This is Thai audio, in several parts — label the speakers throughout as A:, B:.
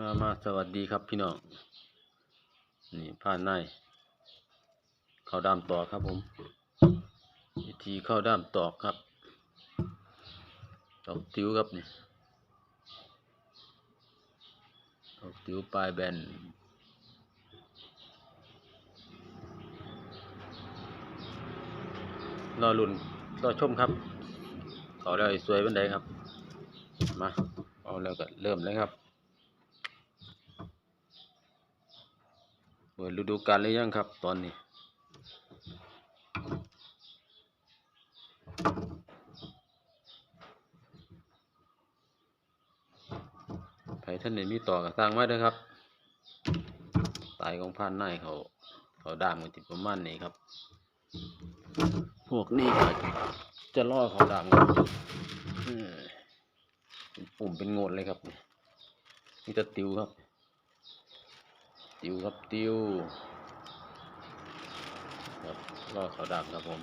A: มามาสวัสดีครับพี่น้อง นี่ผ่านในเข้าด้ามตอกครับผม วิธีเข้าด้ามตอกครับ ตอกติ้วครับนี่ ตอกติ้วปลายแบนรอลุ่นรอชมครับเขาแล้สวยเป็นไดครับ มา เอาแล้วก็เริ่มเลยครับ เปิดฤดูกาลหรือยังครับ ตอนนี้ ไผท่านนี้มีต่อกับสร้างไว้ด้อครับ ตายของพันนายเขา เขาด่ามกันติดประมาณนี้ครับ พวกนี้จะล่อเขาด่ามกันเป็นปุ่มเป็นโงดเลยครับนี่จะติวครับ ติวครับติวครับล่อเขาดังครับผม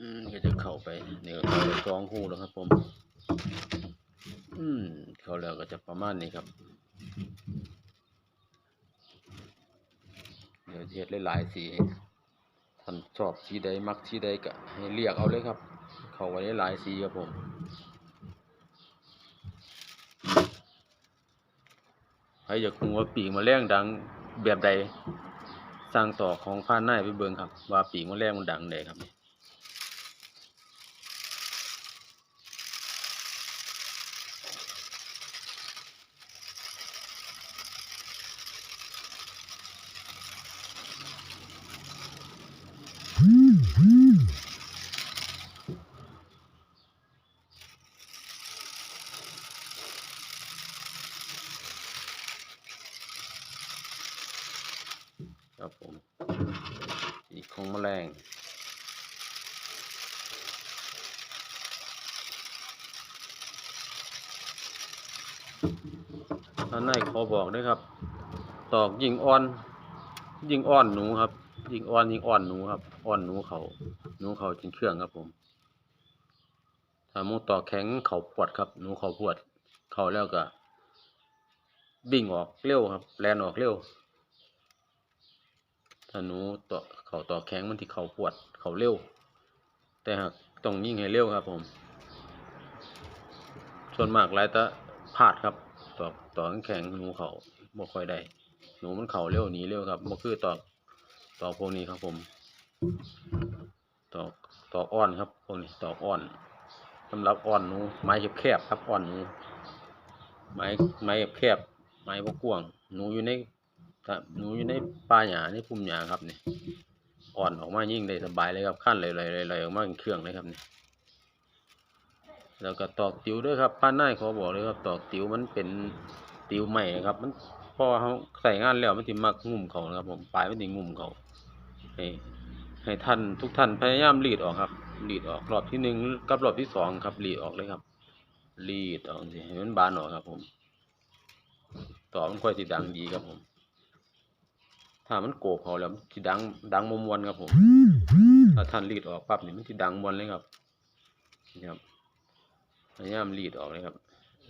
A: อืมก็จะเข้าไปเนี่ยก็เข้าไปสองคู่แล้วครับ ผม อืมเข้าแล้วก็จะประมาณนี้ครับเดี๋ยวเทียดหลายๆสีท่านชอบสีใดมักสีใดก็ให้เรียกเอาเลยครับ เข้าไว้หลายสีครับผม ครอยากรู้ว่าปีกมแมลงดังแบบใดสร้างต่อของพานนาไปเบิ่งครับ ว่าปีกมแมลงมันดังใดครับนี่ครับผมปีกของ แมลงพานนายขอบอกด้วยครับ ตอกยิงอ่อน ยิงอ่อนหนูครับ ยิงอ่อนยิงอ่อนหนูครับ อ่อนหนูเขาหนูเขาจนเครื่องครับผมถ้ามูตอกแข็งเขาปวดครับ หนูเขาปวด เขาแล้วก็บิ่งออกเร็วครับ แลนออกเร็ว ถ้าหนูต่อเขาต่อแข็งมันที่เขาปวดเขาเร็ว แต่หากต้องยิ่งให้เร็วครับผม ส่วนมากหลายตะพลาดครับต่อต่อแข็งหนูเขาบ่ค่อยได้หนูมันเข่าเร็วหนีเร็วครับบ่คือต่อต่อพวกนี้ครับผมต่อต่ออ้อนครับพวกนี้ต่ออ้อนสำหรับอ้อนหนูไม้แคบๆครับอ้อนหนูไม้ไม้แคบไม้บ่กว้างหนูอยู่ใน ครับหนูอยู่ในป่าหญ้าในพุ่มหญ้าครับนี่อ่อนออกมายิ่งได้สบายเลยครับขั้นเลยเลยเลยออกมาเป็นเครื่องเลยครับนี่แล้วก็ตอกติวด้วยครับป้านนายขอบอกเลยครับตอกติวมันเป็นติวใหม่ครับ มันพอเขาใส่งานแล้วมันถึมักงุ่มเขานะครับ ผมปลายมันถึงงุ่มเขาให้ให้ท่านทุกท่านพยายามรีดออกครับรีดออกรอบที่หนึ่งกับรอบที่สองครับรีดออกเลยครับรีดออกสิให้มันบานออกครับ ผมต่อมันค่อยสิดังดีครับผม ถ้ามันโกบเขาแล้วมันสิดังดังมมวนครับผมถ้าท่านรีดออกปั๊บนี่มันสิดังมวนเลยครับนี่ครับพยายามรีดออกเลยครับ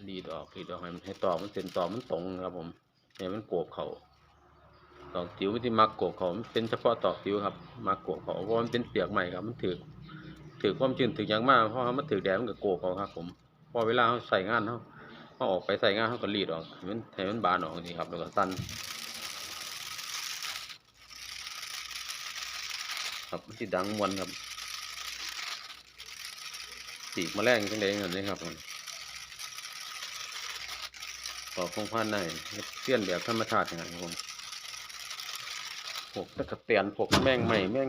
A: รีดออกรีดออกให้มันให้ตอกมันเส้นตอกมันตรงนะครับ ผมให้มันโกบเขาตอกจิ๋วที่มักโกบเขามันเป็นเฉพาะตอกจิ๋วครับมักโกบเขาเพราะมันเป็นเปลือกใหม่ครับ มันถือถือความชื้นถืออย่างมากเพราะว่ามันถือแดดมันก็โกบเขาครับ ผมพอเวลาเขาใส่งานเขาเขาออกไปใส่งานเขาก็รีดออกให้มันให้มันบานออกนี่ครับแล้วก็สั้น ครับมันสิดังมวนครับปีกแมลงจังได๋นั่นเลยครับผมต่อคงพันในเสี้ยนแบบธรรมชาติอย่างนั้ครับผมพวกตะกเตียนพวกแมงใหม่แมง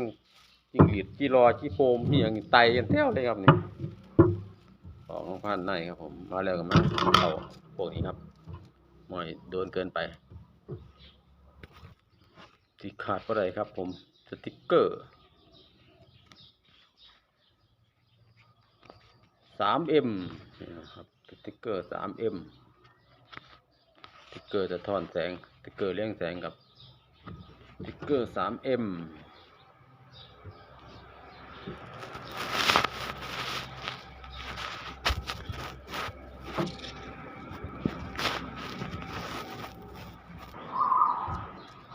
A: จิงหรีดจีรอจีโฟมนี่อย่างไตกันแถวเลยครับนี่ต่อคงพันในครับผมมาแล้วก็มาเอาพวกนี้ครับมอยโดนเกินไปที่ขาดก็ได้ครับผมสติกเกอร์ สามเอ็มนี่นะครับสติกเกอร์สามเอ็มสติกเกอร์จะทอนแสงสติกเกอร์เลี้ยงแสงกับสติกเกอร์สามเอ็ม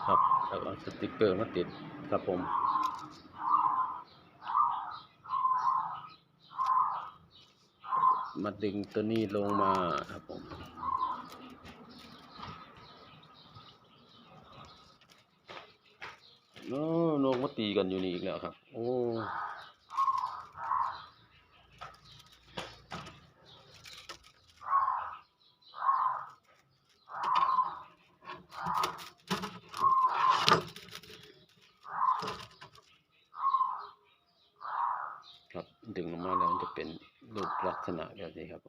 A: ครับแล้วก็สติกเกอร์มาติดครับผม มาดึงตัวนี้ลงมาครับผมโอ้นกมาตีกันอยู่นี่อีกแล้วครับ โอ้ ครับดึงออกมาแล้วมันจะเป็นรูปลักษณะ แบบนี้ครับ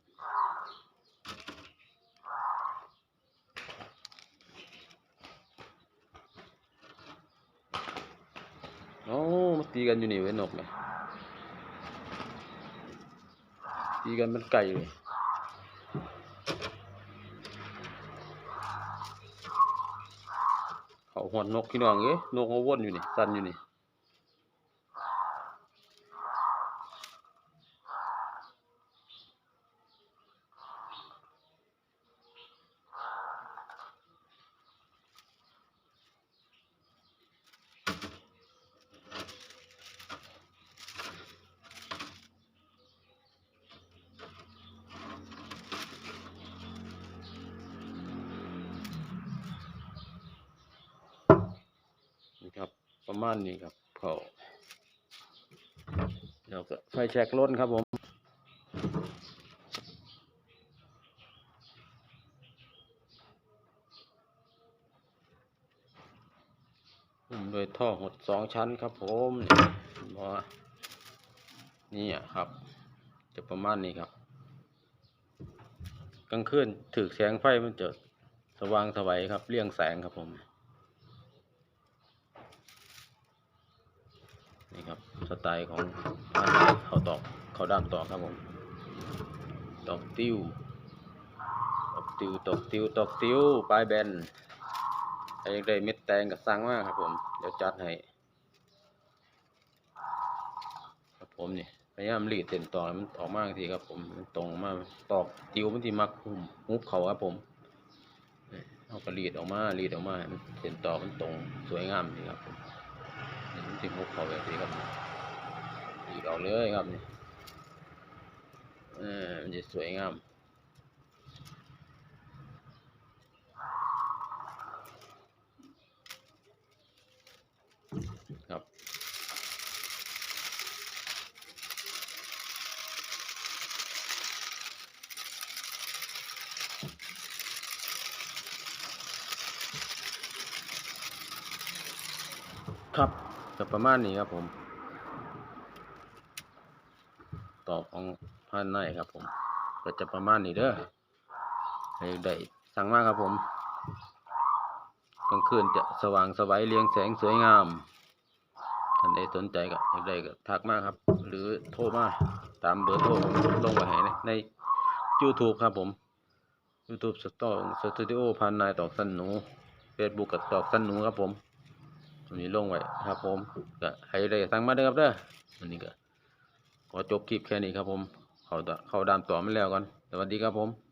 A: โอ้มาตีกันอยู่นี่ไว้ยนกเลยตีกันมันไก่เลยเขาหอนนกพี่น้องเอ้ยนกมาว่นอยู่นี่ สั่นอยู่นี่ครับ ประมาณนี้ครับเขาแล้วก็ไฟแช็กล้นครับผมโดยท่อหดสองชั้นครับผมนี่บอกว่านี่ครับ จะประมาณนี้ครับ กลางคืนถือแสงไฟมันจะสว่างสวัยครับเลี่ยงแสงครับผม ครับ สไตล์ของบ้านเขาตอกเขาด้ามตอกครับผม ตอกติ้ว ตอกติ้ว ตอกติ้ว ตอกติ้ว ปลายแบนใครอยากได้เม็ดแตงก็สั่งมากครับผม เดี๋ยวจัดให้ ครับผมนี่พยายามรีดเส้นตอกมันออกมากทีครับผม มันตรงมาก ตอกติ้วมันที่มักหุบหุบเขาครับผมเอาก็รีดออกมารีดออกมามันเส้นตอกมันตรงสวยงามนี่ครับผม มันสิหุบเขาแบบนี้ครับรีดออกเลยครับนี่เออมันจะสวยงามครับครับ จะประมาณนี้ครับผมต่อของพันในครับผม ก็จะประมาณนี้เด้อให้ได้สั่งมากครับผมกลางคืนจะสว่างสวัยเรียงแสงสวยงาม ท่านใดสนใจก็อยากได้ก็ทักมากครับ หรือโทรมาตามเบอร์โทรผมลงไว้ให้ในใน YouTube ครับผม YouTube สตอสตูดิโอพันนายตอกสันหนู Facebook กับตอกสันหนูครับผม ตรงนี้ลงไว้ครับผมก็ให้เลยสั่งมาเด้อครับเด้อวันนี้ก็ขอจบคลิปแค่นี้ครับผม เขาเข้าดามต่อไม่แล้วกันสวัสดีครับผม